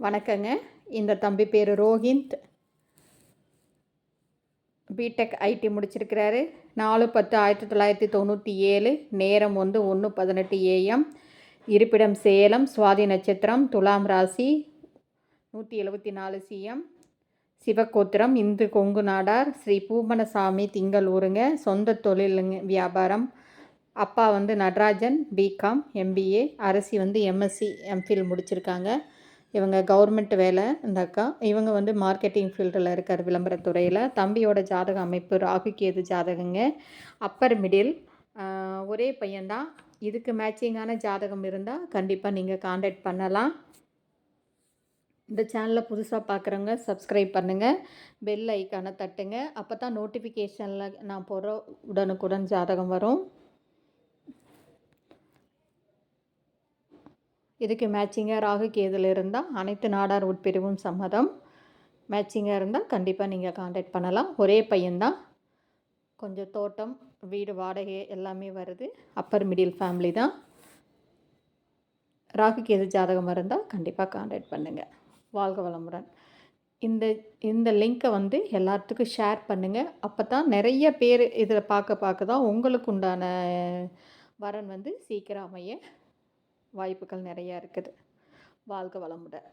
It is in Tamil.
வணக்கங்க. இந்த தம்பி பேர் ரோஹிந்த். BTech ID முடிச்சிருக்கிறாரு. நாலு பத்து ஆயிரத்தி தொள்ளாயிரத்தி தொண்ணூற்றி ஏழு. நேரம் வந்து ஒன்று பதினெட்டு ஏஎம் இருப்பிடம் சேலம் சுவாதி நட்சத்திரம் துலாம் ராசி நூற்றி எழுபத்தி நாலு சிஎம் சிவகோத்திரம் இந்து கொங்கு நாடார் ஸ்ரீ பூமனசாமி திங்கள் ஊருங்க. சொந்த தொழிலுங்க வியாபாரம். அப்பா வந்து நடராஜன் பிகாம் எம்பிஏ அரசி வந்து எம்எஸ்சி எம்ஃபில் முடிச்சிருக்காங்க. இவங்க கவர்மெண்ட் வேலை இந்த அக்கா. இவங்க வந்து மார்க்கெட்டிங் ஃபீல்டில் இருக்கார் விளம்பரத்துறையில். தம்பியோட ஜாதக அமைப்பு ராகு கேது ஜாதகங்க. அப்பர் மிடில் ஒரே பையன்தான். இதுக்கு மேட்சிங்கான ஜாதகம் இருந்தால் கண்டிப்பாக நீங்கள் காண்டாக்ட் பண்ணலாம். இந்த சேனலை புதுசாக பார்க்குறவங்க சப்ஸ்கிரைப் பண்ணுங்கள் பெல் ஐக்கானை தட்டுங்க. அப்போ தான் நோட்டிஃபிகேஷனில் நான் போகிற உடனுக்குடன் ஜாதகம் வரும். இதுக்கு மேட்சிங்காக ராகு கேதில் இருந்தால் அனைத்து நாடார் உட்பிரிவும் சம்மதம். மேட்சிங்காக இருந்தால் கண்டிப்பாக நீங்கள் காண்டாக்ட் பண்ணலாம். ஒரே பையன்தான். கொஞ்சம் தோட்டம் வீடு வாடகை எல்லாமே வருது. அப்பர் மிடில் ஃபேமிலி தான். ராகு கேது ஜாதகம் இருந்தால் கண்டிப்பாக காண்டாக்ட் பண்ணுங்கள் வாழ்க வளமுடன். இந்த இந்த லிங்க்கை வந்து எல்லாத்துக்கும் ஷேர் பண்ணுங்கள் அப்போ தான் நிறைய பேர் இதில் பார்க்க பார்க்க தான் உங்களுக்கு உண்டான வரன் வந்து சீக்கிரம் அமைய. வாய்ப்புகள் நிறையா இருக்குது. வாழ்க வளமுடன்.